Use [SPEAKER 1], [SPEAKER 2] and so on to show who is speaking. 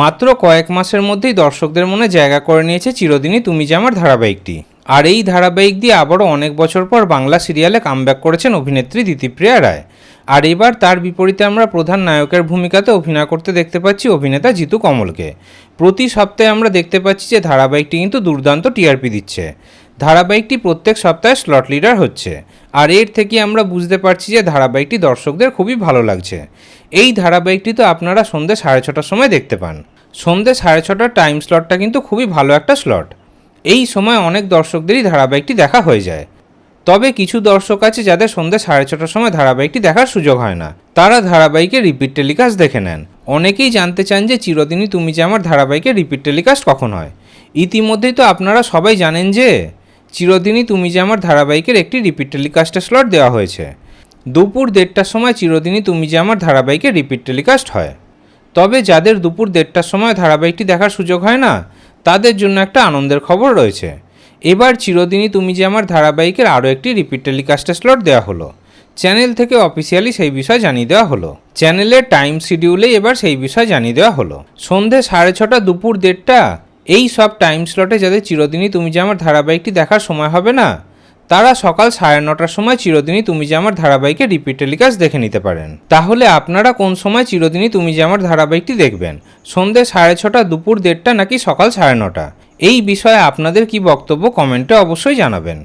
[SPEAKER 1] মাত্র কয়েক মাসের মধ্যেই দর্শকদের মনে জায়গা করে নিয়েছে চিরদিনই তুমি যে আমার ধারাবাহিকটি। আর এই ধারাবাহিক দিয়ে আবারও অনেক বছর পর বাংলা সিরিয়ালে কামব্যাক করেছেন অভিনেত্রী দিতিপ্রিয়া রায়। আর এবার তার বিপরীতে আমরা প্রধান নায়কের ভূমিকাতে অভিনয় করতে দেখতে পাচ্ছি অভিনেতা জিতু কমলকে। প্রতি সপ্তাহে আমরা দেখতে পাচ্ছি যে ধারাবাহিকটি কিন্তু দুর্দান্ত টিআরপি দিচ্ছে। ধারাবাহিকটি প্রত্যেক সপ্তাহে স্লট লিডার হচ্ছে। আর এর থেকে আমরা বুঝতে পারছি যে ধারাবাহিকটি দর্শকদের খুবই ভালো লাগছে। এই ধারাবাহিকটি তো আপনারা সন্ধ্যে সাড়ে ছটার সময় দেখতে পান। সন্ধ্যে সাড়ে ছটার টাইম স্লটটা কিন্তু খুবই ভালো একটা স্লট এই সময় অনেক দর্শকদেরই ধারাবাহিকটি দেখা হয়ে যায়। তবে কিছু দর্শক আছে যাদের সন্ধ্যে সাড়ে ছটার সময় ধারাবাহিকটি দেখার সুযোগ হয় না। তারা ধারাবাহিকের রিপিট টেলিকাস্ট দেখে নেন। অনেকেই জানতে চান যে, চিরদিনই তুমি যে আমার ধারাবাহিকের রিপিট টেলিকাস্ট কখন হয়? ইতিমধ্যেই তো আপনারা সবাই জানেন যে চিরদিনই তুমি যে আমার ধারাবাহিকের একটি রিপিট টেলিকাস্টের স্লট দেওয়া হয়েছে। দুপুর দেড়টার সময় চিরদিনই তুমি যে আমার ধারাবাহিকের রিপিট টেলিকাস্ট হয়। তবে যাদের দুপুর দেড়টার সময় ধারাবাহিকটি দেখার সুযোগ হয় না, তাদের জন্য একটা আনন্দের খবর রয়েছে। এবার চিরদিনই তুমি যে আমার ধারাবাহিকের আরও একটি রিপিট টেলিকাস্টের স্লট দেওয়া হলো। চ্যানেল থেকে অফিসিয়ালি সেই বিষয় জানিয়ে দেওয়া হলো। চ্যানেলের টাইম শিডিউলে এবার সেই বিষয় জানিয়ে দেওয়া হলো। সন্ধে সাড়ে ছটা দুপুর দেড়টা এই সব টাইম স্লটে যাদের চিরদিনই তুমি যে আমার ধারাবাহিকটি দেখার সময় হবে না, তারা সকাল সাড়ে নটার সময় চিরদিনই তুমি যে আমার ধারাবাহিকের রিপিট টেলিকাস্ট দেখে নিতে পারেন। তাহলে আপনারা কোন সময় চিরদিনই তুমি যে আমার ধারাবাহিকটি দেখবেন? সন্ধ্যে সাড়ে ছটা, দুপুর দেড়টা নাকি সকাল সাড়ে নটা? এই বিষয়ে আপনাদের কি বক্তব্য কমেন্টে অবশ্যই জানাবেন।